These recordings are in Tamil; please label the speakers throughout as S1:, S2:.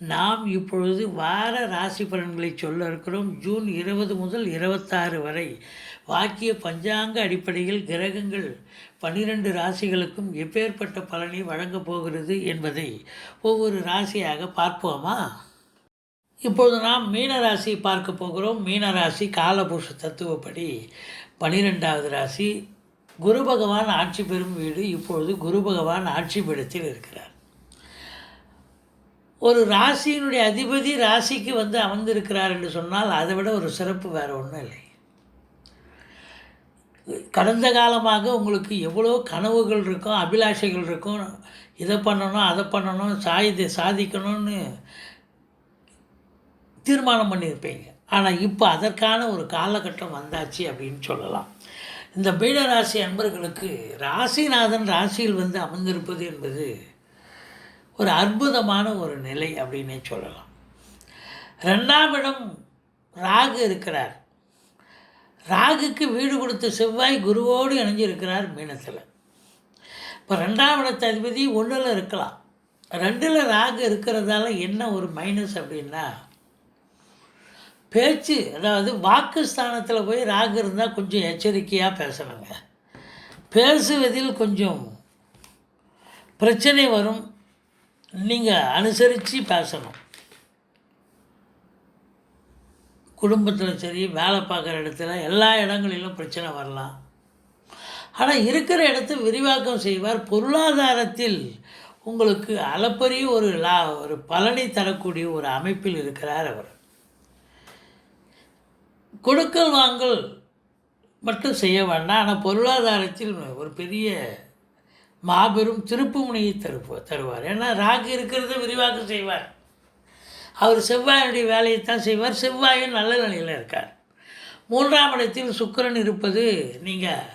S1: நாம் இப்பொழுது வார ராசி பலன்களை சொல்ல இருக்கிறோம். ஜூன் இருபது முதல் இருபத்தாறு வரை வாக்கிய பஞ்சாங்க அடிப்படையில் கிரகங்கள் பன்னிரண்டு ராசிகளுக்கும் எப்பேற்பட்ட பலனை வழங்கப் போகிறது என்பதை ஒவ்வொரு ராசியாக பார்ப்போமா? இப்பொழுது நாம் மீன ராசி பார்க்க போகிறோம். மீனராசி காலபுருஷ தத்துவப்படி பனிரெண்டாவது ராசி. குரு பகவான் ஆட்சி பெறும் வீடு இப்பொழுது குரு பகவான் ஆட்சி பீடத்தில் இருக்கிறார். ஒரு ராசியினுடைய அதிபதி ராசிக்கு வந்து அமர்ந்திருக்கிறார் என்று சொன்னால் அதை விட ஒரு சிறப்பு வேறு ஒன்றும் இல்லை. கடந்த காலமாக உங்களுக்கு எவ்வளோ கனவுகள் இருக்கும் அபிலாஷைகள் இருக்கும் இதை பண்ணணும் அதை பண்ணணும் சாதி சாதிக்கணும்னு தீர்மானம் பண்ணியிருப்பீங்க. ஆனால் இப்போ அதற்கான ஒரு காலகட்டம் வந்தாச்சு அப்படின்னு சொல்லலாம். இந்த மீனராசி அன்பர்களுக்கு ராசிநாதன் ராசியில் வந்து அமர்ந்திருப்பது என்பது ஒரு அற்புதமான ஒரு நிலை அப்படின்னே சொல்லலாம். ரெண்டாம் இடம் ராகு இருக்கிறார். ராகுக்கு வீடு கொடுத்த செவ்வாய் குருவோடு இணைஞ்சிருக்கிறார் மீனத்தில். இப்போ ரெண்டாம் இடத்த அதிபதி ஒன்றில் இருக்கலாம். ரெண்டில் ராகு இருக்கிறதால என்ன ஒரு மைனஸ் அப்படின்னா பேச்சு அதாவது வாக்கு ஸ்தானத்தில் போய் ராகு இருந்தால் கொஞ்சம் எச்சரிக்கையாக பேசணுங்க. பேசுவதில் கொஞ்சம் பிரச்சனை வரும். நீங்கள் அனுசரித்து பேசணும். குடும்பத்தில் சரி வேலை பார்க்குற இடத்துல எல்லா இடங்களிலும் பிரச்சனை வரலாம். ஆனால் இருக்கிற இடத்த விரிவாக்கம் செய்வார். பொருளாதாரத்தில் உங்களுக்கு அளப்பரிய ஒரு லா ஒரு பலனை தரக்கூடிய ஒரு அமைப்பில் இருக்கிறார் அவர். கொடுக்கல் வாங்கல் மட்டும் செய்ய வேண்டாம். ஆனால் பொருளாதாரத்தில் ஒரு பெரிய மாபெரும் திருப்புமுனையை முனையை தருவார். ஏன்னா ராகு இருக்கிறத விரிவாக்கம் செய்வார். அவர் செவ்வாயுடைய வேலையைத்தான் செய்வார். செவ்வாயும் நல்ல நிலையில் இருக்கார். மூன்றாம் இடத்தில் சுக்கிரன் இருப்பது நீங்கள்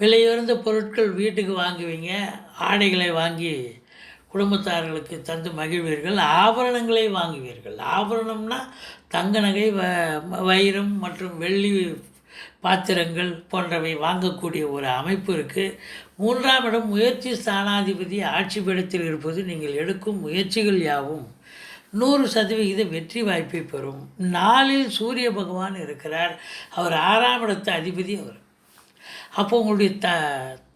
S1: விலையுயர்ந்த பொருட்கள் வீட்டுக்கு வாங்குவீங்க. ஆடைகளை வாங்கி குடும்பத்தார்களுக்கு தந்து மகிழ்வீர்கள். ஆபரணங்களை வாங்குவீர்கள். ஆபரணம்னா தங்க நகை வ வைரம் மற்றும் வெள்ளி பாத்திரங்கள் போன்றவை வாங்கக்கூடிய ஒரு அமைப்பு இருக்குது மூன்றாம் இடம் முயற்சி ஸ்தானாதிபதி ஆட்சி பீடத்தில் இருப்பது நீங்கள் எடுக்கும் முயற்சிகள் யாவும். நூறு சதவிகித வெற்றி வாய்ப்பை பெறும். நாளில் சூரிய பகவான் இருக்கிறார். அவர் ஆறாம் இடத்து அதிபதி அவர். அப்போ உங்களுடைய த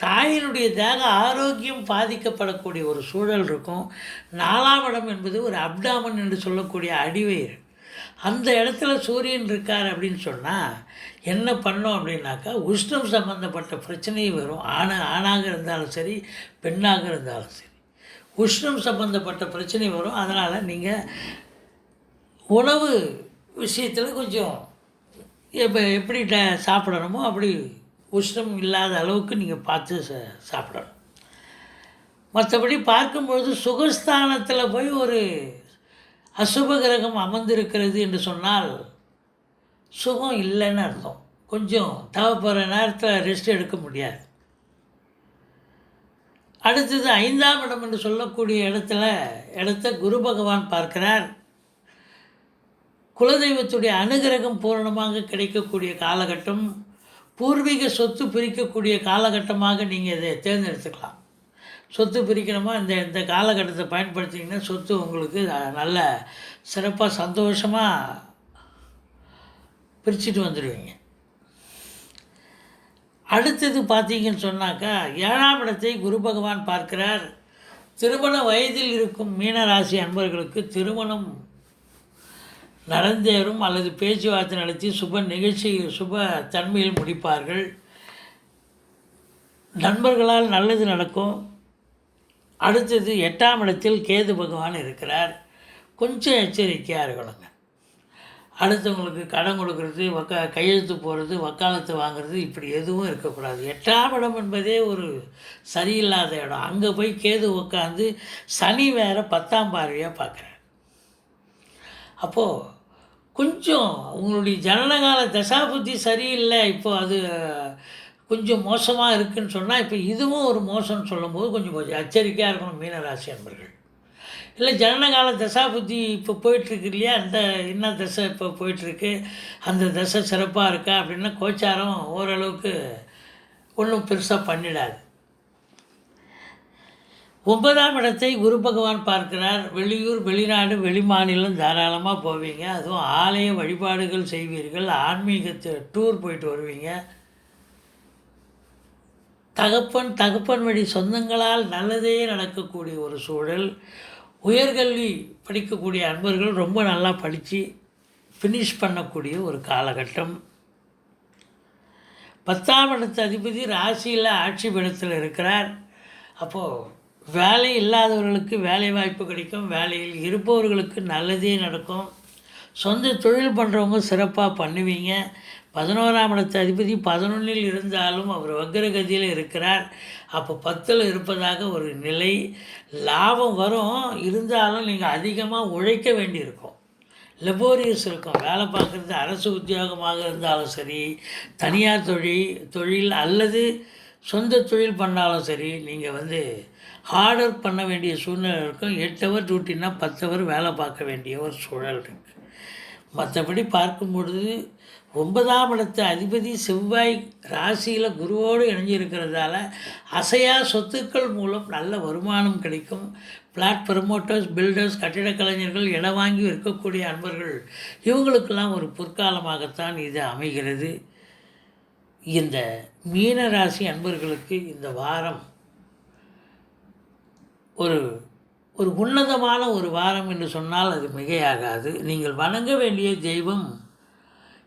S1: தாயினுடைய தேக ஆரோக்கியம் பாதிக்கப்படக்கூடிய ஒரு சூழல் இருக்கும். நாலாம் இடம் என்பது ஒரு அப்டாமன் என்று சொல்லக்கூடிய அடிவயிறு. அந்த இடத்துல சூரியன் இருக்கார் அப்படின்னு சொன்னால் என்ன பண்ணோம் அப்படின்னாக்கா உஷ்ணம் சம்மந்தப்பட்ட பிரச்சனையும் வரும். ஆண ஆணாக இருந்தாலும் சரி பெண்ணாக இருந்தாலும் சரி. உஷ்ணம் சம்மந்தப்பட்ட பிரச்சனை வரும். அதனால் நீங்கள் உணவு விஷயத்தில் கொஞ்சம் எப்போ எப்படி ட சாப்பிடணுமோ அப்படி உஷ்ணம் இல்லாத அளவுக்கு நீங்கள் பார்த்து ச சாப்பிடணும். மற்றபடி பார்க்கும்பொழுது சுகஸ்தானத்தில் போய் ஒரு அசுப கிரகம் அமர்ந்திருக்கிறது என்று சொன்னால் சுகம் இல்லைன்னு அர்த்தம். கொஞ்சம் தேவைப்படுற நேரத்தில் ரெஸ்ட் எடுக்க முடியாது. அடுத்தது ஐந்தாம் இடம் என்று சொல்லக்கூடிய இடத்துல இடத்த குரு பகவான் பார்க்கிறார். குலதெய்வத்துடைய அனுகிரகம் பூரணமாக கிடைக்கக்கூடிய காலகட்டம் பூர்வீக சொத்து பிரிக்கக்கூடிய காலகட்டமாக நீங்கள் இதை தேர்ந்தெடுத்துக்கலாம். சொத்து பிரிக்கணுமா? இந்த இந்த காலகட்டத்தை பயன்படுத்திங்கன்னா சொத்து உங்களுக்கு நல்ல சிறப்பாக சந்தோஷமாக பிரிச்சுட்டு வந்துடுவீங்க. அடுத்தது பார்த்தீங்கன்னு சொன்னாக்கா ஏழாம் இடத்தை குரு பகவான் பார்க்கிறார். திருமண வயதில் இருக்கும் மீனராசி அன்பர்களுக்கு திருமணம் நடந்தேறும் அல்லது பேச்சுவார்த்தை நடத்தி சுப நிகழ்ச்சி சுப தன்மையில் முடிப்பார்கள். நண்பர்களால் நல்லது நடக்கும். அடுத்தது எட்டாம் இடத்தில் கேது பகவான் இருக்கிறார். கொஞ்சம் எச்சரிக்கையாக இருக்கணுங்க. அடுத்தவங்களுக்கு கடன் கொடுக்கறது வக்க கையெழுத்து போகிறது வக்காலத்து வாங்குறது இப்படி எதுவும் இருக்கக்கூடாது. எட்டாம் இடம் என்பதே ஒரு சரியில்லாத இடம். அங்கே போய் கேது உட்காந்து சனி வேற பத்தாம் பார்வையாக பார்க்குறேன் அப்போது கொஞ்சம் உங்களுடைய ஜனனகால தசாபுத்தி சரியில்லை. இப்போது அது கொஞ்சம் மோசமாக இருக்குன்னு சொன்னால் இப்போ இதுவும் ஒரு மோசம்னு சொல்லும்போது கொஞ்சம் கொஞ்சம் எச்சரிக்கையாக இருக்கணும் மீனராசி அன்பர்கள். இல்லை ஜனனகால தசாபுத்தி இப்போ போயிட்டுருக்கு இல்லையா? அந்த என்ன தசை இப்போ போயிட்டுருக்கு? அந்த தசை சிறப்பாக இருக்கா? அப்படின்னா கோச்சாரம் ஓரளவுக்கு ஒன்றும் பெருசாக பண்ணிடாது. ஒன்பதாம் இடத்தை குரு பகவான் பார்க்கிறார். வெளியூர் வெளிநாடு வெளிமாநிலம் தாராளமாக போவீங்க. அதுவும் ஆலய வழிபாடுகள் செய்வீர்கள். ஆன்மீகத்தை டூர் போயிட்டு வருவீங்க. தகப்பன் தகப்பன் வழி சொந்தங்களால் நல்லதே நடக்கக்கூடிய ஒரு சூழல். உயர்கல்வி படிக்கக்கூடிய அன்பர்கள் ரொம்ப நல்லா படித்து ஃபினிஷ் பண்ணக்கூடிய ஒரு காலகட்டம். பத்தாம் இடத்து அதிபதி ராசியில் ஆட்சி பீடத்தில் இருக்கிறார். அப்போது வேலை இல்லாதவர்களுக்கு வேலை வாய்ப்பு கிடைக்கும். வேலையில் இருப்பவர்களுக்கு நல்லதே நடக்கும். சொந்த தொழில் பண்ணுறவங்க சிறப்பாக பண்ணுவீங்க. பதினோராம் இடத்து அதிபதி பதினொன்றில் இருந்தாலும் அவர் வக்கரகதியில் இருக்கிறார். அப்போ பத்தில் இருப்பதாக ஒரு நிலை லாபம் வரும். இருந்தாலும் நீங்கள் அதிகமாக உழைக்க வேண்டியிருக்கும். லெபோரியஸ் இருக்கும். வேலை பார்க்குறது அரசு உத்தியோகமாக இருந்தாலும் சரி தனியார் தொழில் தொழில் அல்லது சொந்த தொழில் பண்ணாலும் சரி நீங்கள் வந்து ஹார்டர் பண்ண வேண்டிய சூழ்நிலை இருக்கும். எட்டு ஹவர் டியூட்டினா பத்து ஹவர் வேலை பார்க்க வேண்டிய ஒரு சூழல் இருக்குது மற்றபடி பார்க்கும் பொழுது ஒன்பதாம் இடத்து அதிபதி செவ்வாய் ராசியில் குருவோடு இணைஞ்சிருக்கிறதால அசையா சொத்துக்கள் மூலம் நல்ல வருமானம் கிடைக்கும். பிளாட் ப்ரமோட்டர்ஸ் பில்டர்ஸ் கட்டிடக் கலைஞர்கள் இடம் வாங்கி இருக்கக்கூடிய அன்பர்கள் இவங்களுக்கெல்லாம் ஒரு பொற்காலமாகத்தான் இது அமைகிறது. இந்த மீன ராசி அன்பர்களுக்கு இந்த வாரம் ஒரு ஒரு உன்னதமான ஒரு வாரம் என்று சொன்னால் அது மிகையாகாது. நீங்கள் வணங்க வேண்டிய தெய்வம்